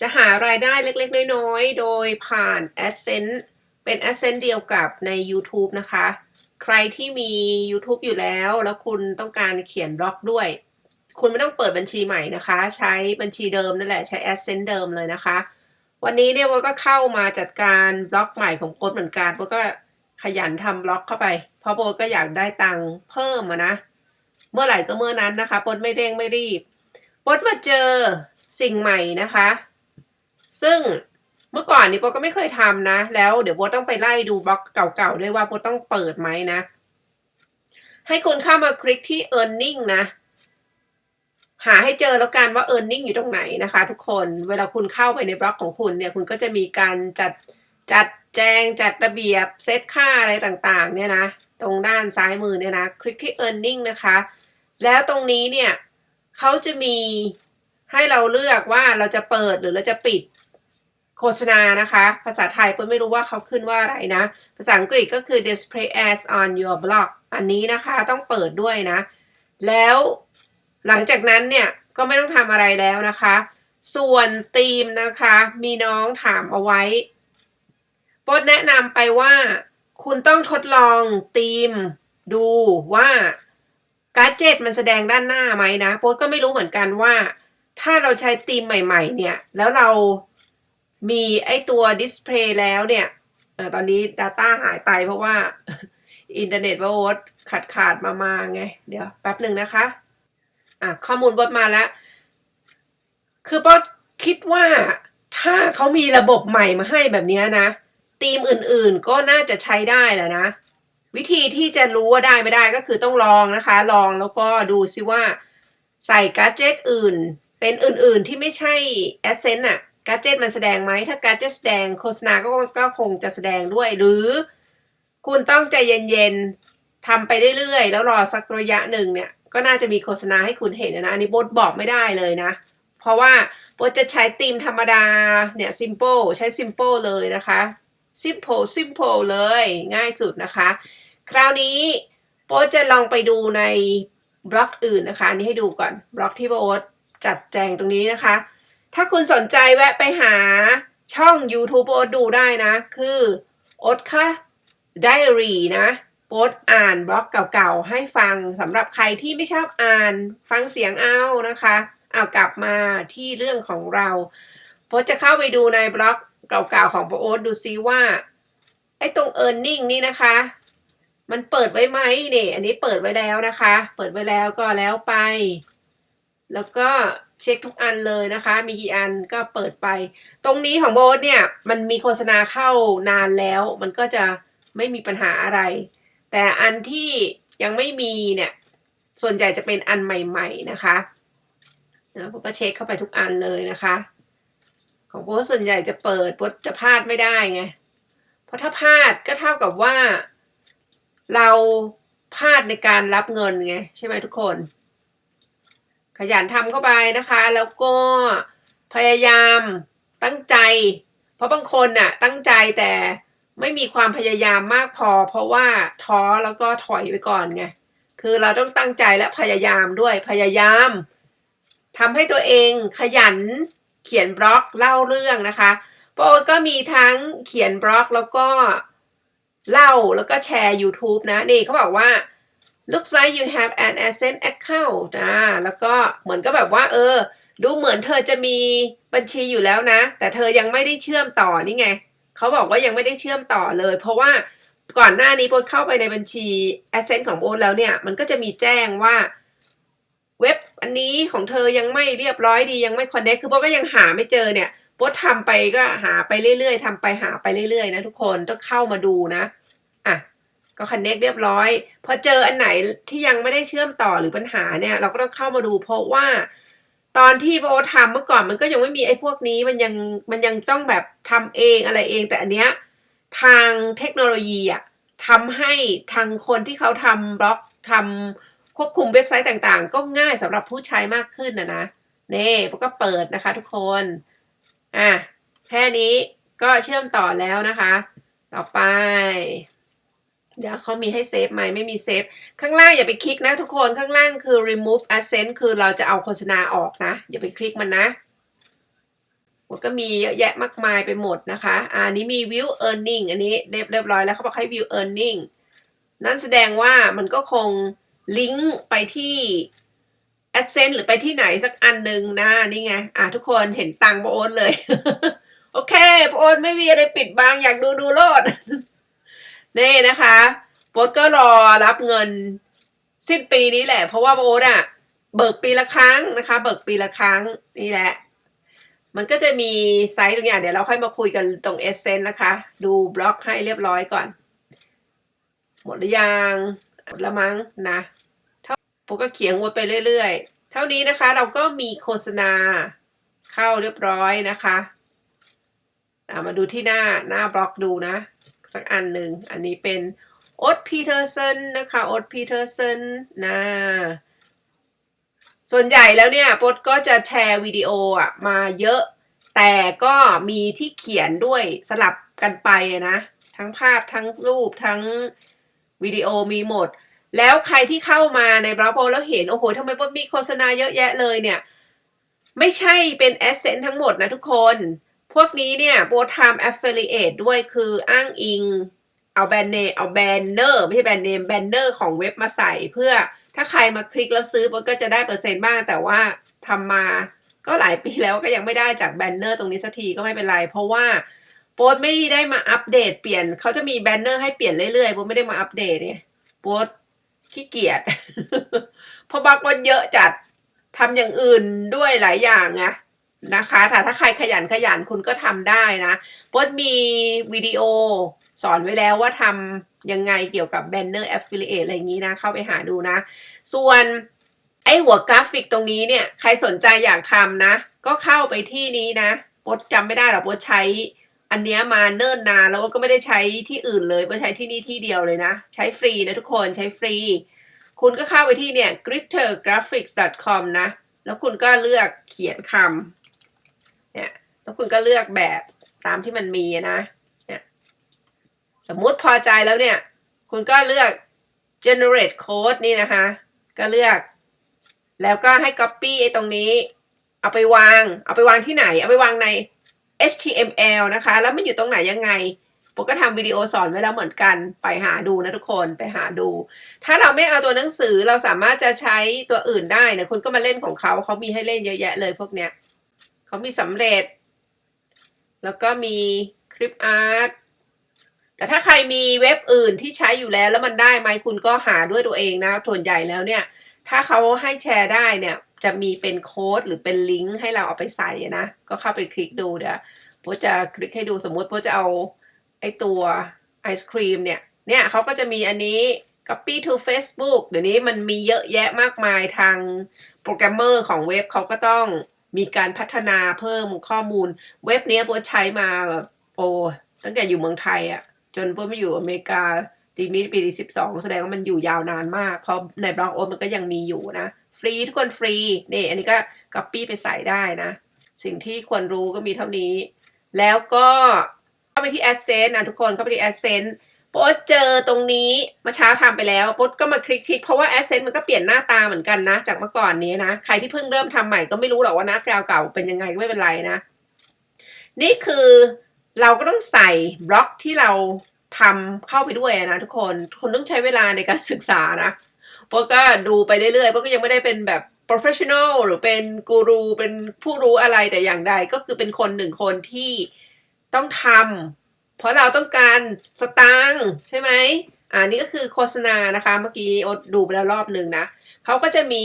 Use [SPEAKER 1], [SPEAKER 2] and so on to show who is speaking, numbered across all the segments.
[SPEAKER 1] จะหารายได้เล็กๆ น้อยๆ โดยผ่าน AdSense เป็น AdSense เดียวกับใน YouTube นะคะ ใครที่มี YouTube อยู่แล้ว แล้วคุณต้องการเขียนบล็อกด้วย คุณไม่ต้องเปิดบัญชีใหม่นะคะ ใช้บัญชีเดิมนั่นแหละ ใช้ AdSense เดิมเลยนะคะ วันนี้เนี่ยว่าก็เข้ามาจัดการบล็อกใหม่ของโค้ดเหมือนกันว่าก็ขยันทำบล็อกเข้าไป เพราะโบก็อยากได้ตังค์เพิ่มอะนะ เมื่อไหร่ก็เมื่อนั้นนะคะโบไม่เร่งไม่รีบโบมาเจอสิ่งใหม่นะคะ ซึ่งเมื่อก่อนนี้โบก็ไม่เคยทำนะ แล้วเดี๋ยวโบต้องไปไล่ดูบล็อกเก่าๆด้วยว่าโบต้องเปิดไหมนะ ให้คุณเข้ามาคลิกที่ earning นะ หาให้เจอแล้วกันว่า earning อยู่ตรงไหนนะคะ ทุกคน เวลาคุณเข้าไปในบล็อกของคุณเนี่ย คุณก็จะมีการจัดจัดแจงจัดระเบียบเซตค่าอะไรต่างๆ เนี่ยนะ ตรงด้านซ้ายมือเนี่ยนะ คลิกที่ earning นะคะ แล้วตรงนี้เนี่ยเขาจะมีให้เราเลือกว่าเราจะเปิดหรือเราจะปิด ษณานะคะ ภาษาไทยเปิ้ลไม่รู้ว่าเขาขึ้นว่าอะไรนะ ภาษาอังกฤษก็คือ display ads on your blog อันนี้นะคะต้องเปิดด้วยนะ แล้วหลังจากนั้นเนี่ย ก็ไม่ต้องทำอะไรแล้วนะคะ ส่วนธีมนะคะ มีน้องถามเอาไว้โปดแนะนำไปว่า คุณต้องทดลองธีมดูว่าการ์ดเจ็ตมันแสดงด้านหน้าไหมนะโปดก็ไม่รู้เหมือนกันว่า ถ้าเราใช้ธีมใหม่ ๆ เนี่ย แล้วเรา มีไอตัวดิสเพลย์แล้วเนี่ยเออตอนนี้ Data หายไปเพราะว่าอินเทอร์เน็ตว่าโอ๊ตขาดขาดมามาไง เดี๋ยวแป๊บหนึ่งนะคะ อะ ข้อมูลบดมาแล้ว คือบดคิดว่าถ้าเขามีระบบใหม่มาให้แบบนี้นะทีมอื่นๆก็น่าจะใช้ได้แหละนะ วิธีที่จะรู้ว่าได้ไม่ได้ก็คือต้องลองนะคะ ลองแล้วก็ดูซิว่าใส่การ์เจ็ตอื่น เป็นอื่นๆที่ไม่ใช่ Adsense อะ การเจ็ตมันแสดงไหม ถ้าการเจ็ตแสดงโฆษณาก็ก็คงจะแสดงด้วย หรือคุณต้องใจเย็นๆทำไปเรื่อยๆ แล้วรอสักระยะหนึ่งเนี่ย ก็น่าจะมีโฆษณาให้คุณเห็นนะ อันนี้โบทบอกไม่ได้เลยนะ เพราะว่าโบทจะใช้ธีมธรรมดาเนี่ย simple ใช้ simple เลยนะคะ simple simple เลยง่ายสุดนะคะ คราวนี้โบทจะลองไปดูในบล็อกอื่นนะคะ นี้ให้ดูก่อนบล็อกที่โบทจัดแจงตรงนี้นะคะ ถ้าคุณสนใจแวะไปหาช่อง YouTube โอ๊ตดูได้นะ คือโอ๊ตค่ะ Diary นะโอ๊ตอ่านบล็อกเก่าๆ ให้ฟังสำหรับใครที่ไม่ชอบอ่านฟังเสียงเอานะคะเอากลับมาที่เรื่องของเราโอ๊ตจะเข้าไปดูในบล็อกเก่าๆ ของโอ๊ตดูซิว่าไอ้ตรง e a r n i n g นี่นะคะ มันเปิดไว้ไหมเนี่ยอันนี้เปิดไว้แล้วนะคะ เปิดไว้แล้วก็แล้วไป แล้วก็ เช็คทุกอันเลยนะคะ มีกี่อันก็เปิดไป ตรงนี้ของโบสเนี่ยมันมีโฆษณาเข้านานแล้ว มันก็จะไม่มีปัญหาอะไร แต่อันที่ยังไม่มีเนี่ยส่วนใหญ่จะเป็นอันใหม่ๆนะคะนะโบก็เช็คเข้าไปทุกอันเลยนะคะ ของโบสส่วนใหญ่จะเปิดโบสจะพลาดไม่ได้ไงเพราะถ้าพลาดก็เท่ากับว่าเราพลาดในการรับเงินไงใช่ไหมทุกคน ขยันทำเข้าไปนะคะ แล้วก็พยายามตั้งใจ เพราะบางคนน่ะ ตั้งใจแต่ไม่มีความพยายามมากพอ เพราะว่าท้อแล้วก็ถอยไปก่อนไงคือเราต้องตั้งใจและพยายามด้วยพยายามทำให้ตัวเองขยันเขียนบล็อกเล่าเรื่องนะคะโปรก็มีทั้งเขียนบล็อกแล้วก็เล่าแล้วก็แชร์ YouTube นะ นี่เขาบอกว่า looks like you have an Ascent account นะแล้วก็เหมือนก็แบบว่า เออ ดูเหมือนเธอจะมีบัญชีอยู่แล้วนะ แต่เธอยังไม่ได้เชื่อมต่อนี่ไงเขาบอกว่ายังไม่ได้เชื่อมต่อเลย เพราะว่าก่อนหน้านี้โบทเข้าไปในบัญชี Ascent ของโบทแล้วเนี่ย มันก็จะมีแจ้งว่าเว็บอันนี้ของเธอยังไม่เรียบร้อยดียังไม่ connect คือโบทก็ยังหาไม่เจอเนี่ยโบททำไปก็หาไปเรื่อยๆทำไปหาไปเรื่อยๆนะทุกคนต้องเข้ามาดูนะอะ ก็คันเน็กเรียบร้อย พอเจออันไหนที่ยังไม่ได้เชื่อมต่อหรือปัญหาเนี่ย เราก็ต้องเข้ามาดูเพราะว่า ตอนที่โบทำเมื่อก่อนมันก็ยังไม่มีไอ้พวกนี้มันยังมันยังต้องแบบทำเองอะไรเอง แต่อันเนี้ยทางเทคโนโลยีอะทำให้ทางคนที่เขาทำบล็อกทำควบคุมเว็บไซต์ต่างๆ ก็ง่ายสำหรับผู้ใช้มากขึ้นนะนะเน่พวก็เปิดนะคะทุกคนอะแค่นี้ก็เชื่อมต่อแล้วนะคะ ต่อไป เดี๋ยวเขามีให้เซฟไหมไม่มีเซฟ ข้างล่างอย่าไปคลิกนะทุกคนข้างล่างคือ remove accent คือเราจะเอาโฆษณาออกนะ อย่าไปคลิกมันนะมันก็มีเยอะแยะมากมายไปหมดนะคะอันนี้มี view earning อันนี้เรียบเรียบร้อยแล้วเขาบอกให้ view earning นั่นแสดงว่ามันก็คงลิงก์ไปที่ AdSense หรือไปที่ไหนสักอันหนึ่งนะนี่ไงอะทุกคนเห็นตังค์ปโอนเลย โอเคปะโอนไม่มีอะไรปิดบังอยากดูดูโลด นี่นะคะโป๊ตก็รอรับเงินสิ้นปีนี้แหละ เพราะว่าโป๊ตอะเบิกปีละครั้งนะคะ เบิกปีละครั้งนี่แหละ มันก็จะมีไซต์ตรงอย่างเดี๋ยวเราค่อยมาคุยกันตรงเอเซนนะคะ ดูบล็อกให้เรียบร้อยก่อน หมดหรือยังหมดละมั้งนะเท่าปุ๊กก็เขียงวนไปเรื่อยๆ เท่านี้นะคะเราก็มีโฆษณาเข้าเรียบร้อยนะคะมาดูที่หน้าหน้าบล็อกดูนะ สักอันหนึ่ง อันนี้เป็นโอ๊ตพีเทอร์สันนะคะโอ๊ตพีเทอร์สันนะส่วนใหญ่แล้วเนี่ยปดก็จะแชร์วิดีโออะมาเยอะ แต่ก็มีที่เขียนด้วยสลับกันไปนะ ทั้งภาพทั้งรูปทั้งวิดีโอมีหมด แล้วใครที่เข้ามาในบล็อกโพแล้วเห็น โอ้โหทำไมปดมีโฆษณาเยอะแยะเลยเนี่ย ไม่ใช่เป็นแอสเซนทั้งหมดนะทุกคน พวกนี้เนี่ยโบทำ affiliate ด้วยคืออ้างอิง เอาแบรนด์เนมเอาแบรนเนอร์ไม่ใช่แบรนด์เนมแบรนเนอร์ของเว็บมาใส่เพื่อถ้าใครมาคลิกแล้วซื้อมันก็จะได้เปอร์เซ็นต์บ้าง แต่ว่าทำมาก็หลายปีแล้วก็ยังไม่ได้จากแบนเนอร์ตรงนี้สักทีก็ไม่เป็นไร เพราะว่าโป๊ตไม่ได้มาอัปเดตเปลี่ยนเขาจะมีแบนเนอร์ให้เปลี่ยนเรื่อยๆโป๊ตไม่ได้มาอัปเดตเนี่ยโป๊ตขี้เกียจเพราะบางวันเยอะจัดทำอย่างอื่นด้วยหลายอย่างไง นะคะถ้าถ้าใครขยันขยันคุณก็ทำได้นะโป๊ตมีวิดีโอสอนไว้แล้วว่าทำยังไงเกี่ยวกับ banner affiliate อะไรอย่างนี้นะ เข้าไปหาดูนะ ส่วนไอหัวกราฟิกตรงนี้เนี่ย ใครสนใจอยากทำนะ ก็เข้าไปที่นี้นะโป๊ตจำไม่ได้หรอกโป๊ตใช้อันเนี้ยมาเนิ่นนานแล้วก็ไม่ได้ใช้ที่อื่นเลยโป๊ตใช้ที่นี่ที่เดียวเลยนะ ใช้ฟรีนะทุกคนใช้ฟรี คุณก็เข้าไปที่เนี่ย glittergraphics.com นะ แล้วคุณก็เลือกเขียนคำ เนี่ยแล้วคุณก็เลือกแบบตามที่มันมีนะเนี่ยสมมุติพอใจแล้วเนี่ย คุณก็เลือก generate code นี่นะคะ ก็เลือก แล้วก็ให้ copy ไอ้ตรงนี้ เอาไปวาง เอาไปวางที่ไหน เอาไปวางใน HTML นะคะ แล้วมันอยู่ตรงไหนยังไงผมก็ทำวิดีโอสอนไว้แล้วเหมือนกันไปหาดูนะทุกคนไปหาดู ถ้าเราไม่เอาตัวหนังสือเราสามารถจะใช้ตัวอื่นได้นะคุณก็มาเล่นของเขาเขามีให้เล่นเยอะแยะเลยพวกเนี้ย เขามีสำเร็จ แล้วก็มีคลิปอาร์ตแต่ถ้าใครมีเว็บอื่นที่ใช้อยู่แล้วแล้วมันได้ไหมคุณก็หาด้วยตัวเองนะส่วนใหญ่แล้วเนี่ย ถ้าเขาให้แชร์ได้เนี่ย จะมีเป็นโค้ดหรือเป็นลิงก์ให้เราเอาไปใส่นะ ก็เข้าไปคลิกดูเดี๋ยวโพจะคลิกให้ดูสมมติโพจะเอาไอตัวไอศครีมเนี่ย เนี่ยเขาก็จะมีอันนี้ copy to Facebook เดี๋ยวนี้มันมีเยอะแยะมากมายทางโปรแกรมเมอร์ของเว็บเขาก็ต้อง มีการพัฒนาเพิ่มข้อมูล เว็บนี้ยโพสใช้มาแบบโอ้ตั้งแต่อยู่เมืองไทยอะจนโพสมาอยู่อเมริกาจีนี้ปีที่สิบสองแสดงว่ามันอยู่ยาวนานมาก เพราะในบล็อกโอ๊ตมันก็ยังมีอยู่นะ ฟรีทุกคนฟรีนี่อันนี้ก็ก๊อปปี้ไปใส่ได้นะ สิ่งที่ควรรู้ก็มีเท่านี้ แล้วก็เข้าไปที่ AdSense นะทุกคนเข้าไปที่ AdSense โป๊ดเจอตรงนี้มื่อเช้าทำไปแล้วโป๊ดก็มาคลิกคลิกเพราะว่า AdSense มันก็เปลี่ยนหน้าตาเหมือนกันนะ จากเมื่อก่อนนี้นะ ใครที่เพิ่งเริ่มทำใหม่ก็ไม่รู้หรอกว่าหน้าเก่าเป็นยังไงก็ไม่เป็นไรนะ นี่คือเราก็ต้องใส่บล็อกที่เราทำเข้าไปด้วยนะทุกคนทุกคนต้องใช้เวลาในการศึกษานะเพราะก็ดูไปเรื่อยๆเพราะก็ยังไม่ได้เป็นแบบ professional หรือเป็นกูรูเป็นผู้รู้อะไรแต่อย่างใดก็คือเป็นคนหนึ่งคนที่ต้องทำ เพราะเราต้องการสตางค์ใช่ไหมอ่านี่ก็คือโฆษณานะคะ เมื่อกี้อดดูไปแล้วรอบหนึ่งนะเขาก็จะมี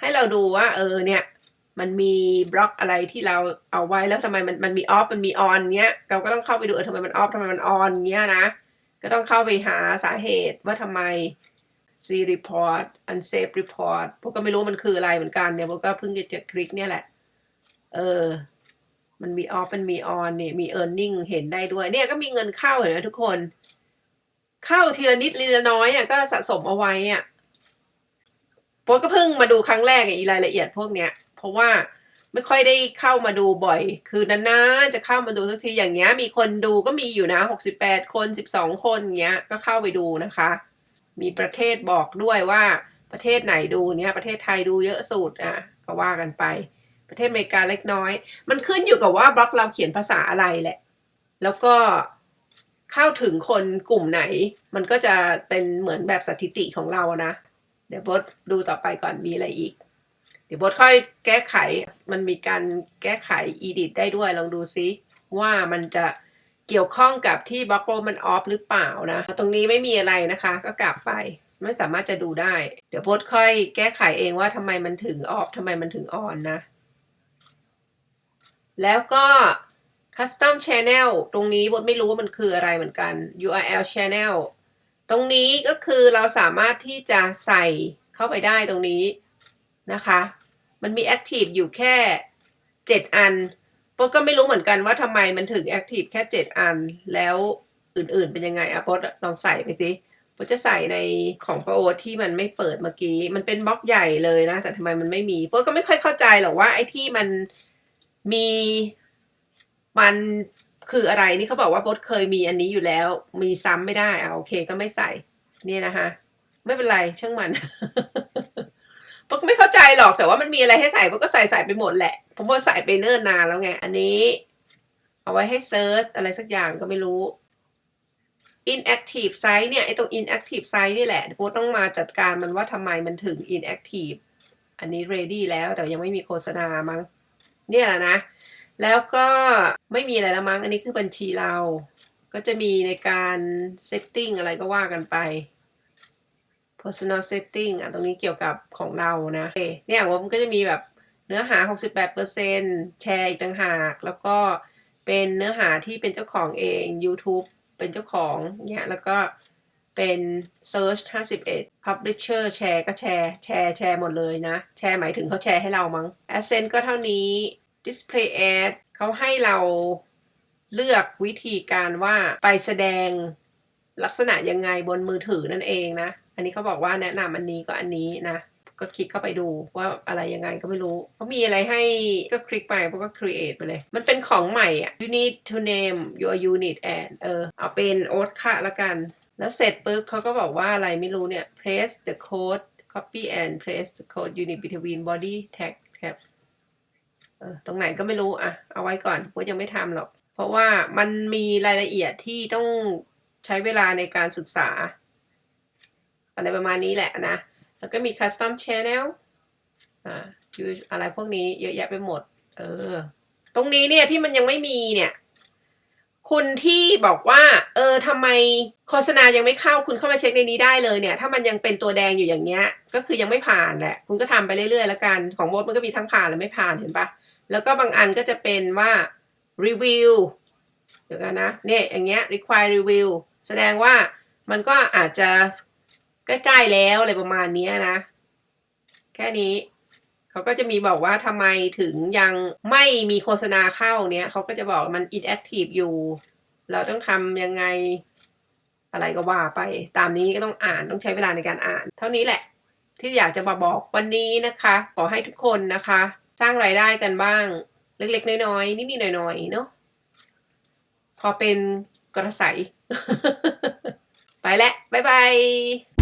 [SPEAKER 1] ให้เราดูว่า เออเนี่ย มันมีบล็อกอะไรที่เราเอาไว้แล้วทำไมมันมันมีออฟมันมีออนเงี้ยเราก็ต้องเข้าไปดูเออทำไมมันออฟทำไมมันออนเงี้ยนะก็ต้องเข้าไปหาสาเหตุว่าทำไม C report unsafe report พวกก็ไม่รู้มันคืออะไรเหมือนกันเนี่ยพวกก็เพิ่งจะจะคลิกเนี่ยแหละ เออ มันมีออฟมันมีออนเนี่ยมี earning เห็นได้ด้วย เนี่ยก็มีเงินเข้าเห็นไหมทุกคน เข้าทีละนิดทีละน้อยอะก็สะสมเอาไว้อะโป๊ก็เพิ่งมาดูครั้งแรกไอ้รายละเอียดพวกเนี้ย เพราะว่าไม่ค่อยได้เข้ามาดูบ่อย คือนานๆจะเข้ามาดูสักทีอย่างเงี้ย มีคนดูก็มีอยู่นะหกสิบแปดคนสิบสองคนเงี้ยก็เข้าไปดูนะคะ มีประเทศบอกด้วยว่าประเทศไหนดูเนี้ยประเทศไทยดูเยอะสุดอะก็ว่ากันไป ประเทศอเมริกาเล็กน้อย มันขึ้นอยู่กับว่าบล็อกเราเขียนภาษาอะไรแหละ แล้วก็เข้าถึงคนกลุ่มไหน มันก็จะเป็นเหมือนแบบสถิติของเรานะ เดี๋ยวบทดูต่อไปก่อนมีอะไรอีก เดี๋ยวบทค่อยแก้ไข มันมีการแก้ไข edit ได้ด้วยลองดูซิว่ามันจะเกี่ยวข้องกับที่บล็อกโปรมันออฟหรือเปล่านะ ตรงนี้ไม่มีอะไรนะคะ ก็กลับไปไม่สามารถจะดูได้ เดี๋ยวโบทค่อยแก้ไขเองว่าทำไมมันถึงออฟทำไมมันถึงออนนะ แล้วก็ custom channel ตรงนี้บทไม่รู้ว่ามันคืออะไรเหมือนกัน URL channel ตรงนี้ก็คือเราสามารถที่จะใส่เข้าไปได้ตรงนี้นะคะ มันมี active อยู่แค่ 7 อันโป๊ก็ไม่รู้เหมือนกันว่าทำไมมันถึง active แค่ 7 อัน แล้วอื่นๆเป็นยังไงอะโป๊ลองใส่ไปสิป๊จะใส่ในของประโอที่มันไม่เปิดเมื่อกี้ มันเป็นบล็อกใหญ่เลยนะ แต่ทำไมมันไม่มีโป๊ก็ไม่ค่อยเข้าใจหรอกว่าไอ้ที่มัน มีมันคืออะไรนี่เขาบอกว่าโป๊เคยมีอันนี้อยู่แล้ว มีซ้ำไม่ได้อะโอเคก็ไม่ใส่ เนี่ยนะคะ ไม่เป็นไรช่างมันปกไม่เข้าใจหรอกแต่ว่ามันมีอะไรให้ใส่ปกก็ใส่ใส่ไปหมดแหละผมว่าใส่ไปเนิ่นนานแล้วไง อันนี้ เอาไว้ให้เซิร์ชอะไรสักอย่างก็ไม่รู้ inactive site เนี่ยไอตรง inactive site นี่แหละโบต้องมาจัดการมันว่าทำไมมันถึง inactive อันนี้ ready แล้วแต่ยังไม่มีโฆษณามั้ง เนี่ยแหละนะ แล้วก็ไม่มีอะไรล้วมั้ง อันนี้คือบัญชีเรา ก็จะมีในการ setting อะไรก็ว่ากันไป personal setting อะตรงนี้เกี่ยวกับของเรานะเคเนี่ยว่ามันก็จะมีแบบเนื้อหา 68%แชร์อีกต่างหาก แล้วก็เป็นเนื้อหาที่เป็นเจ้าของเอง YouTube เป็นเจ้าของเนี่ยแล้วก็ เป็น search 51 publisher แชร์ก็แชร์แชร์แชร์หมดเลยนะ แชร์หมายถึงเขาแชร์ให้เรามั้ง Ascent ก็เท่านี้ display ad เขาให้เราเลือกวิธีการว่าไปแสดงลักษณะยังไงบนมือถือนั่นเองนะ อันนี้เขาบอกว่าแนะนำอันนี้ก็อันนี้นะ ก็คลิกเข้าไปดูว่าอะไรยังไงก็ไม่รู้เขามีอะไรให้ก็คลิกไปแล้วก็ create ไปเลย มันเป็นของใหม่อะ you need to name your unit and เออเอาเป็นโอ๊ตค่ะละกัน แล้วเสร็จปุ๊บเขาก็บอกว่าอะไรไม่รู้เนี่ย press the code copy and paste the code unit between body tag tab เออตรงไหนก็ไม่รู้อะ เอาไว้ก่อนเพราะยังไม่ทำหรอก เพราะว่ามันมีรายละเอียดที่ต้องใช้เวลาในการศึกษา อะไรประมาณนี้แหละนะ แล้วก็มี custom channel อ่าคืออะไรพวกนี้เยอะแยะไปหมด เออ ตรงนี้เนี่ยที่มันยังไม่มีเนี่ย คุณที่บอกว่า เออทำไมโฆษณายังไม่เข้าคุณเข้ามาเช็คในนี้ได้เลยเนี่ย ถ้ามันยังเป็นตัวแดงอยู่อย่างเงี้ย ก็คือยังไม่ผ่านแหละ คุณก็ทำไปเรื่อยๆแล้วกัน ของโบสมันก็มีทั้งผ่านและไม่ผ่านเห็นปะแล้วก็บางอันก็จะเป็นว่ารีวิวเดี๋ยวกันนะเนี่ยอย่างเงี้ย require review แสดงว่ามันก็อาจจะ ใกล้ๆแล้วอะไรประมาณนี้นะ แค่นี้เขาก็จะมีบอกว่าทำไมถึงยังไม่มีโฆษณาเข้าเนี้ยเขาก็จะบอกมัน inactive อยู่ เราต้องทำยังไงอะไรก็ว่าไป ตามนี้ก็ต้องอ่านต้องใช้เวลาในการอ่าน เท่านี้แหละ ที่อยากจะมาบอกวันนี้นะคะ ขอให้ทุกคนนะคะ สร้างรายได้กันบ้าง เล็กๆ น้อยๆนิดๆหน่อยๆเนาะพอเป็นกระใส ไปแล้วบ๊ายบาย